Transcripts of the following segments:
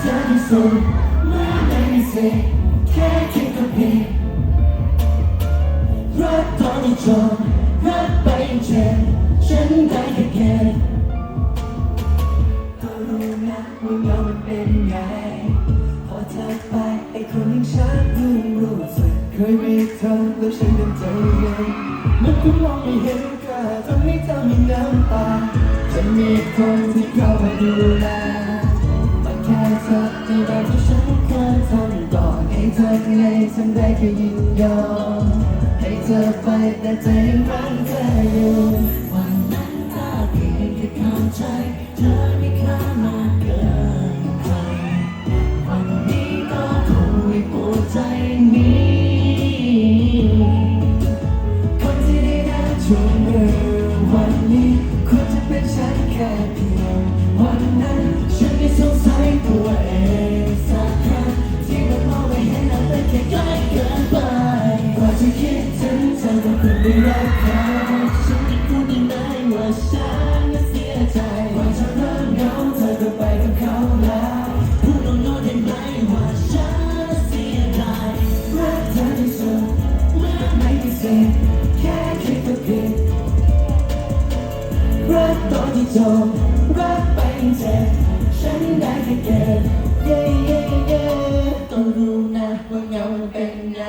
สุดเมื่อไม่มีสิทธิ์แค่คิดก็ผิดรักตอนที่จบรักไปยังเจ็บฉันได้แค่เก็บก็รู้นะว่าเงามันเป็นไง พอเธอไปไอ้คนอย่างฉันเพิ่งรู้สึกเคยมีเธอแล้วฉันเป็นใจเย็นมันก็มองไม่เห็นค่าทำให้เธอมีน้ำตาจะมีคนที่เข้ามาดูแล แค่เธอในแบบที่ฉันเคยทำก่อนให้เธอไงฉันได้แค่ยินยอมให้เธอไปแต่ใจยังรักเธออยู่วันนั้นถ้าเพียงแค่เข้าใจเธอไม่ค่ามากเกินไปวันนี้ก็คงไม่ปวดใจนี้คนที่ได้นั่งจูงมือ กตอนที่จบรักไปยังเจ็บฉันได้แค่เก็บเย่เย่เย่ต้องรู้นะว่าเงาเป็นไง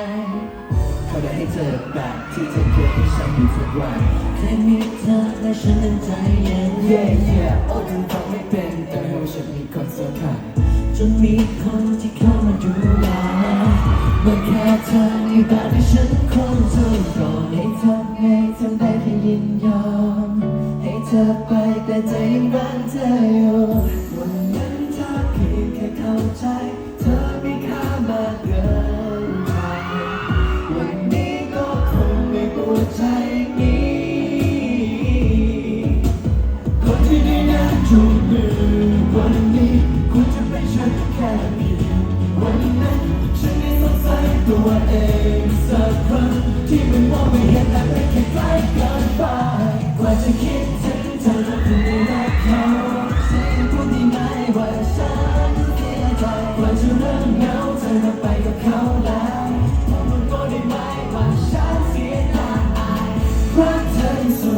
เขาได้ให้เธอแบบที่เธอเคยให้ฉันอยู่ทุกวันแค่มีเธอและฉันนั้นใจเย็นเย่เย่โอ้ถึงฟังไม่เป็นแต่ให้ว่าฉันมีคนสำคัญจนมีคนที่เข้ามาดูแลมันแค่เธอในแบบที่ฉันคงทนก่อให้ทำไง ธอไปแต่ใจยังรักเธออยู่วันนั้นถ้าเพียงแค่เข้าใจ เธอม่ค่ามากเกินไปวันนี้ก็คงไม่ปวดใจนี้ คนที่ได้นั่งจูงมือวันนี้ควรจะเป็นฉันแค่เพียงวันนั้นฉันได้สงสัยตัวเองสักครั้งที่ไมันมองไม่เห็นและเป็นแค่ใ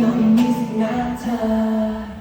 ฉันทำงาน